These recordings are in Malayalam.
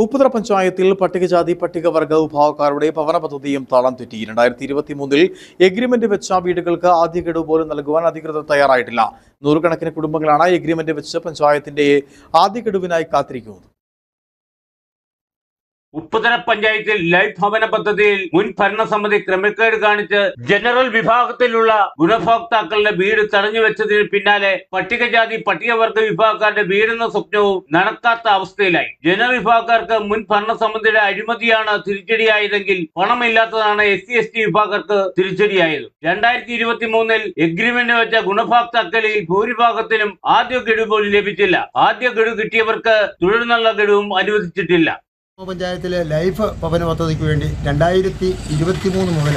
ഉപ്പുതറ പഞ്ചായത്തിൽ പട്ടികജാതി പട്ടികവർഗ വിഭാഗക്കാരുടെ ഭവന പദ്ധതിയും താളം തെറ്റി. രണ്ടായിരത്തി ഇരുപത്തി മൂന്നിൽ എഗ്രിമെന്റ് വെച്ച വീടുകൾക്ക് ആദ്യ ഗഡു പോലും നൽകുവാൻ അധികൃതർ തയ്യാറായിട്ടില്ല. നൂറുകണക്കിന് കുടുംബങ്ങളാണ് എഗ്രിമെന്റ് വെച്ച് പഞ്ചായത്തിന്റെ ആദ്യ ഗഡുവിനായി കാത്തിരിക്കുന്നത്. ഉപ്പുതര പഞ്ചായത്തിൽ ലൈഫ് ഭവന പദ്ധതിയിൽ മുൻ ഭരണസമിതി ക്രമക്കേട് കാണിച്ച് ജനറൽ വിഭാഗത്തിലുള്ള ഗുണഭോക്താക്കളുടെ വീട് തടഞ്ഞു വെച്ചതിന് പിന്നാലെ പട്ടികജാതി പട്ടികവർഗ വിഭാഗക്കാരുടെ വീടെന്ന സ്വപ്നവും നടക്കാത്ത അവസ്ഥയിലായി. ജനറൽ വിഭാഗക്കാർക്ക് മുൻ ഭരണസമിതിയുടെ അഴിമതിയാണ് തിരിച്ചടിയായതെങ്കിൽ പണമില്ലാത്തതാണ് എസ് സി എസ് ടി വിഭാഗക്കാർക്ക് തിരിച്ചടിയായത്. രണ്ടായിരത്തി ഇരുപത്തി മൂന്നിൽ എഗ്രിമെന്റ് വെച്ച ഗുണഭോക്താക്കളിൽ ഭൂരിഭാഗത്തിനും ആദ്യ ഗഡു പോലും ലഭിച്ചില്ല. ആദ്യ ഗഡു കിട്ടിയവർക്ക് തുടർന്നുള്ള ഗഡുവും അനുവദിച്ചിട്ടില്ല. ഗ്രാമപഞ്ചായത്തിലെ ലൈഫ് ഭവന പദ്ധതിക്ക് വേണ്ടി രണ്ടായിരത്തി ഇരുപത്തി മൂന്ന് മുതൽ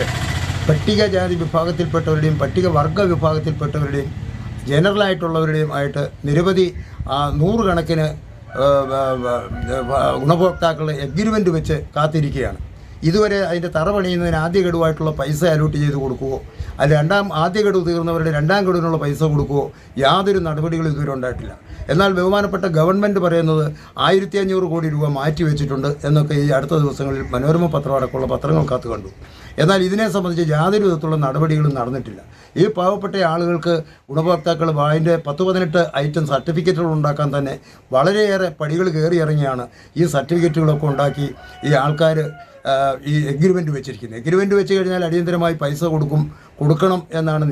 പട്ടികജാതി വിഭാഗത്തിൽപ്പെട്ടവരുടെയും പട്ടികവർഗ വിഭാഗത്തിൽപ്പെട്ടവരുടെയും ജനറലായിട്ടുള്ളവരുടെയും ആയിട്ട് നിരവധി നൂറുകണക്കിന് ഗുണഭോക്താക്കളെ എഗ്രിമെന്റ് വെച്ച് കാത്തിരിക്കുകയാണ്. ഇതുവരെ അതിന്റെ തറ പണിയുന്നതിന് ആദ്യ ഗഡുവായിട്ടുള്ള പൈസ അലോട്ട് ചെയ്ത് കൊടുക്കുവോ? അത് രണ്ടാം ആദ്യ ഗഡു തീർന്നവരുടെ രണ്ടാം ഗഡുവിനുള്ള പൈസ കൊടുക്കുവോ? യാതൊരു നടപടികളും ഇതുവരെ ഉണ്ടായിട്ടില്ല. എന്നാൽ ബഹുമാനപ്പെട്ട ഗവൺമെന്റ് പറയുന്നത് ആയിരത്തി അഞ്ഞൂറ് കോടി രൂപ മാറ്റി വെച്ചിട്ടുണ്ട് എന്നൊക്കെ ഈ അടുത്ത ദിവസങ്ങളിൽ മനോരമ പത്രം അടക്കമുള്ള പത്രങ്ങൾക്കകത്ത് കണ്ടു. എന്നാൽ ഇതിനെ സംബന്ധിച്ച് യാതൊരു വിധത്തിലുള്ള നടപടികളും നടന്നിട്ടില്ല. ഈ പാവപ്പെട്ട ആളുകൾക്ക് ഗുണഭോക്താക്കൾ അതിന്റെ പത്ത് പതിനെട്ട് ഐറ്റം സർട്ടിഫിക്കറ്റുകൾ ഉണ്ടാക്കാൻ തന്നെ വളരെയേറെ പടികൾ കയറി ഇറങ്ങിയാണ് ഈ സർട്ടിഫിക്കറ്റുകളൊക്കെ ഉണ്ടാക്കി ഈ ആൾക്കാർ ഈ എഗ്രിമെന്റ് വെച്ചിരിക്കുന്നത്. എഗ്രിമെന്റ് വെച്ച് കഴിഞ്ഞാൽ അടിയന്തരമായി പൈസ കൊടുക്കും കൊടുക്കണം എന്നാണ്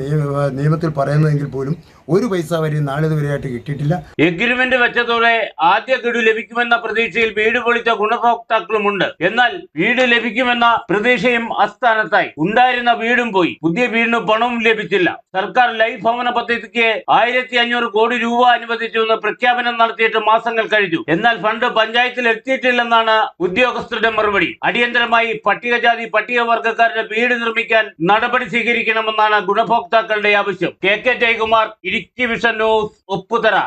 നിയമത്തിൽ പറയുന്നതെങ്കിൽ പോലും ഒരു പൈസ വരെ നാളിതുവരെയായിട്ട് കിട്ടിയിട്ടില്ല. എഗ്രിമെന്റ് വെച്ചതോടെ ആദ്യ ഗഡു ലഭിക്കുമെന്ന പ്രതീക്ഷയിൽ വീട് പൊളിച്ച ഗുണഭോക്താക്കളുമുണ്ട്. എന്നാൽ വീട് ലഭിക്കുമെന്ന പ്രതീക്ഷയും അസ്ഥാനത്തായി ഉണ്ടായിരുന്ന വീടും പോയി. പുതിയ വീടിന് പണവും ലഭിച്ചില്ല. സർക്കാർ ലൈഫ് ഭവന പദ്ധതിക്ക് ആയിരത്തി അഞ്ഞൂറ് കോടി രൂപ അനുവദിച്ചുവെന്ന് പ്രഖ്യാപനം നടത്തിയിട്ട് മാസങ്ങൾ കഴിഞ്ഞു. എന്നാൽ ഫണ്ട് പഞ്ചായത്തിൽ എത്തിയിട്ടില്ലെന്നാണ് ഉദ്യോഗസ്ഥരുടെ മറുപടി. അടിയന്തരമായി പട്ടികജാതി പട്ടികവർഗക്കാരുടെ വീട് നിർമ്മിക്കാൻ നടപടി സ്വീകരിക്കണമെന്നാണ് ഗുണഭോക്താക്കളുടെ ആവശ്യം. K K Jayakumar Idukki vision news Upputhara